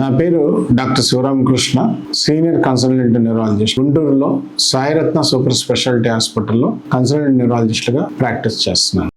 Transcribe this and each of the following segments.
నా పేరు doctor Sivaramakrishna senior consultant neurologist గుంటూరులో సాయిరత్న సూపర్ స్పెషాలిటీ హాస్పిటల్లో కన్సల్టెంట్ న్యూరాలజిస్ట్గా ప్రాక్టీస్ చేస్తున్నాను.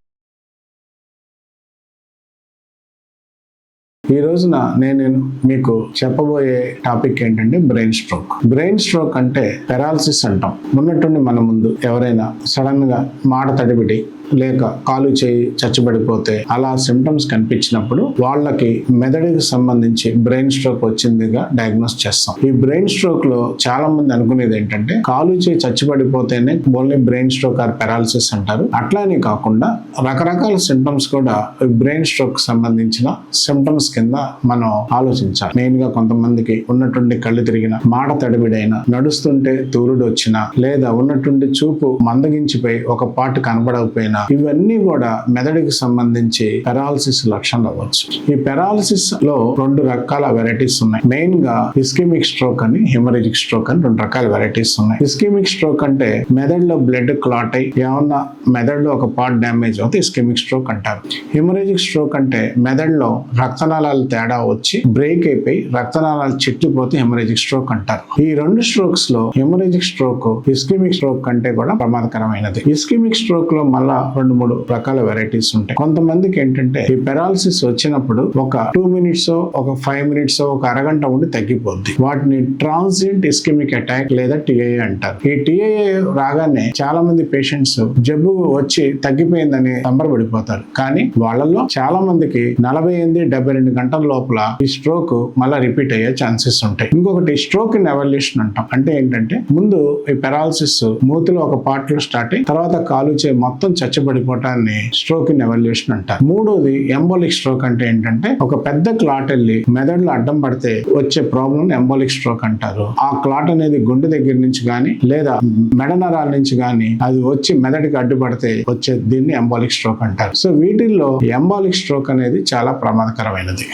ఈ రోజున నేను మీకు చెప్పబోయే టాపిక్ ఏంటంటే బ్రెయిన్ స్ట్రోక్. బ్రెయిన్ స్ట్రోక్ అంటే పెరాలసిస్ అంటాం. ఉన్నట్టుండి మన ముందు ఎవరైనా సడన్గా మాట తడిపిడి లేక కాలు చేయి చచ్చిబడిపోతే అలా సిమ్టమ్స్ కనిపించినప్పుడు వాళ్ళకి మెదడుకి సంబంధించి బ్రెయిన్ స్ట్రోక్ వచ్చిందిగా డయాగ్నోస్ చేస్తాం. ఈ బ్రెయిన్ స్ట్రోక్లో చాలా మంది అనుకునేది ఏంటంటే కాలు చేయి చచ్చిబడిపోతేనే only brain stroke or paralysis అంటారు. అట్లానే కాకుండా రకరకాల సిమ్టమ్స్ కూడా బ్రెయిన్ స్ట్రోక్ సంబంధించిన సిమ్టమ్స్ కింద మనం ఆలోచించాలి. మెయిన్గా కొంతమందికి ఉన్నటువంటి కళ్ళు తిరిగిన మాట తడిబిడైన నడుస్తుంటే తూరుడు వచ్చిన లేదా ఉన్నటువంటి చూపు మందగించిపోయి ఒక పాటు కనబడకపోయినా ఇవన్నీ కూడా మెదడుకి సంబంధించి పెరాలసిస్ లక్షణాలు అవ్వచ్చు. ఈ పెరాలసిస్లో రెండు రకాల వెరైటీస్ ఉన్నాయి. మెయిన్గా ఇస్కిమిక్ స్ట్రోక్ అని హిమరేజిక్ స్ట్రోక్ అని రెండు రకాల వెరైటీస్ ఉన్నాయి. ఇస్కిమిక్ స్ట్రోక్ అంటే మెదడులో బ్లడ్ క్లాట్ అయి ఏమన్నా మెదడులో ఒక పార్ట్ డ్యామేజ్ అవుతే ఇస్కిమిక్ స్ట్రోక్ అంటారు. హిమరేజిక్ స్ట్రోక్ అంటే మెదడులో రక్తనాళాలు తేడా వచ్చి బ్రేక్ అయిపోయి రక్తనాళాలు చిట్లిపోతే హెమరేజిక్ స్ట్రోక్ అంటారు. ఈ రెండు స్ట్రోక్స్లో హెమరేజిక్ స్ట్రోక్ ఇస్కిమిక్ స్ట్రోక్ కంటే కూడా ప్రమాదకరమైనది. ఇస్కిమిక్ స్ట్రోక్లో మళ్ళా రెండు మూడు రకాల వెరైటీస్ ఉంటాయి. కొంతమందికి ఏంటంటే ఈ పెరాలసిస్ వచ్చినప్పుడు ఒక టూ మినిట్స్ ఒక ఫైవ్ మినిట్స్ ఒక అరగంట ఉండి తగ్గిపోద్ది. వాటిని ట్రాన్సియంట్ ఇస్కెమిక్ అటాక్ లేదా టిఐఏ అంటారు. ఈ టిఐఏ రాగానే చాలా మంది పేషెంట్స్ జబ్బు వచ్చి తగ్గిపోయిందని సంబరపడిపోతారు కానీ వాళ్ళల్లో చాలా మందికి నలభై ఎనిమిది డెబ్బై రెండు గంటల లోపల ఈ స్ట్రోక్ మళ్ళీ రిపీట్ అయ్యే ఛాన్సెస్ ఉంటాయి. ఇంకొకటి స్ట్రోక్ ఇన్ ఎవల్యూషన్ అంటాం. అంటే ఏంటంటే ముందు ఈ పెరాలసిస్ మూతిలో ఒక పార్ట్లో స్టార్ట్ అయ్యి తర్వాత కాలు చే మొత్తం చచ్చబడిపోవటాన్ని స్ట్రోక్ ఇన్ ఎవల్యూషన్ అంటారు. మూడోది ఎంబోలిక్ స్ట్రోక్ అంటే ఏంటంటే ఒక పెద్ద క్లాట్ వెళ్ళి మెదడులో అడ్డం పడితే వచ్చే ప్రాబ్లం ఎంబోలిక్ స్ట్రోక్ అంటారు. ఆ క్లాట్ అనేది గుండె దగ్గర నుంచి కానీ లేదా మెడ నరాల నుంచి కానీ అది వచ్చి మెదడుకి అడ్డుపడితే వచ్చే దీన్ని ఎంబాలిక్ స్ట్రోక్ అంటారు. సో వీటిల్లో ఎంబాలిక్ స్ట్రోక్ అనేది చాలా ప్రమాదకరమైనది.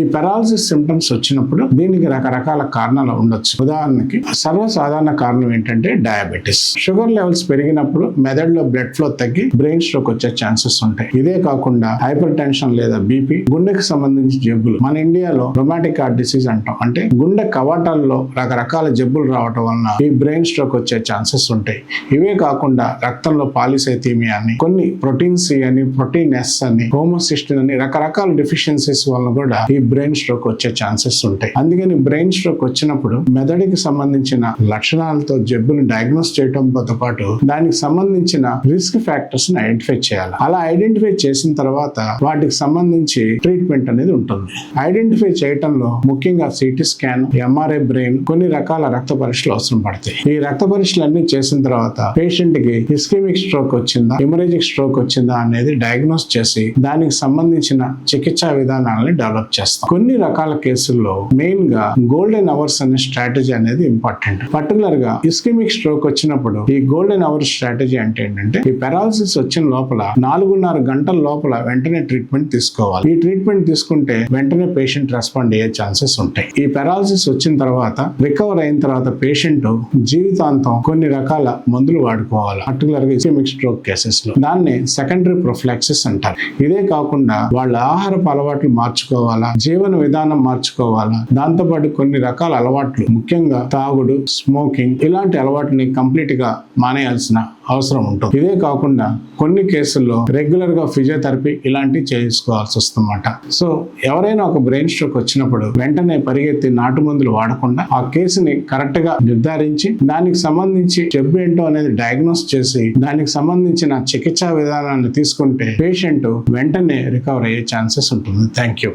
ఈ పెరాలసిస్ సిమ్టమ్స్ వచ్చినప్పుడు దీనికి రకరకాల కారణాలు ఉండొచ్చు. ఉదాహరణకి సర్వసాధారణ కారణం ఏంటంటే డయాబెటీస్ షుగర్ లెవెల్స్ పెరిగినప్పుడు మెదడులో బ్లడ్ ఫ్లో తగ్గి బ్రెయిన్ స్ట్రోక్ వచ్చే ఛాన్సెస్ ఉంటాయి. ఇదే కాకుండా హైపర్ టెన్షన్ లేదా బీపీ గుండెకి సంబంధించి జబ్బులు. మన ఇండియాలో రొమాటిక్ హార్ట్ డిసీజ్ అంటాం. అంటే గుండె కవాటాల్లో రకరకాల జబ్బులు రావటం వలన ఈ బ్రెయిన్ స్ట్రోక్ వచ్చే ఛాన్సెస్ ఉంటాయి. ఇవే కాకుండా రక్తంలో పాలిసైథీమియా అని కొన్ని ప్రోటీన్ సి అని ప్రోటీన్ ఎస్ అని హోమోసిస్టిన్ అని రకరకాల డెఫిషియన్సీస్ వలన కూడా ఈ బ్రెయిన్ స్ట్రోక్ వచ్చే ఛాన్సెస్ ఉంటాయి. అందుకని బ్రెయిన్ స్ట్రోక్ వచ్చినప్పుడు మెదడుకి సంబంధించిన లక్షణాలతో జబ్బులు డయాగ్నోస్ చేయడంతో పాటు దానికి సంబంధించిన రిస్క్ ఫ్యాక్టర్స్ ని ఐడెంటిఫై చేయాలి. అలా ఐడెంటిఫై చేసిన తర్వాత వాటికి సంబంధించి ట్రీట్మెంట్ అనేది ఉంటుంది. ఐడెంటిఫై చేయటంలో ముఖ్యంగా సిటీ స్కాన్ ఎంఆర్ఐ బ్రెయిన్ కొన్ని రకాల రక్త పరీక్షలు అవసరం పడతాయి. ఈ రక్త పరీక్షలు అన్ని చేసిన తర్వాత పేషెంట్కి ఇస్కెమిక్ స్ట్రోక్ వచ్చిందా హిమరేజిక్ స్ట్రోక్ వచ్చిందా అనేది డయాగ్నోస్ చేసి దానికి సంబంధించిన చికిత్సా విధానాలని డెవలప్ చేస్తాం. కొన్ని రకాల కేసుల్లో మెయిన్గా గోల్డెన్ అవర్స్ అనే స్ట్రాటజీ అనేది ఇంపార్టెంట్ పర్టికులర్గా ఇస్కెమిక్ స్ట్రోక్ వచ్చినప్పుడు ఈ గోల్డెన్ అవర్ స్ట్రాటజీ అంటే ఏంటంటే ఈ పెరాలసిస్ వచ్చిన లోపల నాలుగున్నర గంటల లోపల వెంటనే ట్రీట్మెంట్ తీసుకోవాలి. ఈ ట్రీట్మెంట్ తీసుకుంటే వెంటనే పేషెంట్ రెస్పాండ్ అయ్యే ఛాన్సెస్ ఉంటాయి. ఈ పెరాలసిస్ వచ్చిన తర్వాత రికవర్ అయిన తర్వాత పేషెంట్ జీవితాంతం కొన్ని రకాల మందులు వాడుకోవాలి. పర్టికులర్గా ఇస్కెమిక్ స్ట్రోక్ కేసెస్లో దాన్ని సెకండరీ ప్రొఫ్లాక్సిస్ అంటారు. ఇదే కాకుండా వాళ్ళ ఆహారపు అలవాట్లు మార్చుకోవాలా జీవన విధానం మార్చుకోవాలా దాంతోపాటు కొన్ని రకాల అలవాట్లు ముఖ్యంగా తాగుడు స్మోకింగ్ ఇలాంటి అలవాటుని కంప్లీట్గా మానేయాల్సిన అవసరం ఉంటుంది. ఇదే కాకుండా కొన్ని కేసుల్లో రెగ్యులర్గా ఫిజియోథెరపీ ఇలాంటివి చేసుకోవాల్సి వస్తుందన్నమాట. సో ఎవరైనా ఒక బ్రెయిన్ స్ట్రోక్ వచ్చినప్పుడు వెంటనే పరిగెత్తి నాటు మందులు వాడకుండా ఆ కేసుని కరెక్ట్గా నిర్ధారించి దానికి సంబంధించి జబ్బు ఏంటో అనేది డయాగ్నోస్ చేసి దానికి సంబంధించిన చికిత్సా విధానాన్ని తీసుకుంటే పేషెంట్ వెంటనే రికవర్ అయ్యే ఛాన్సెస్ ఉంటుంది. Thank you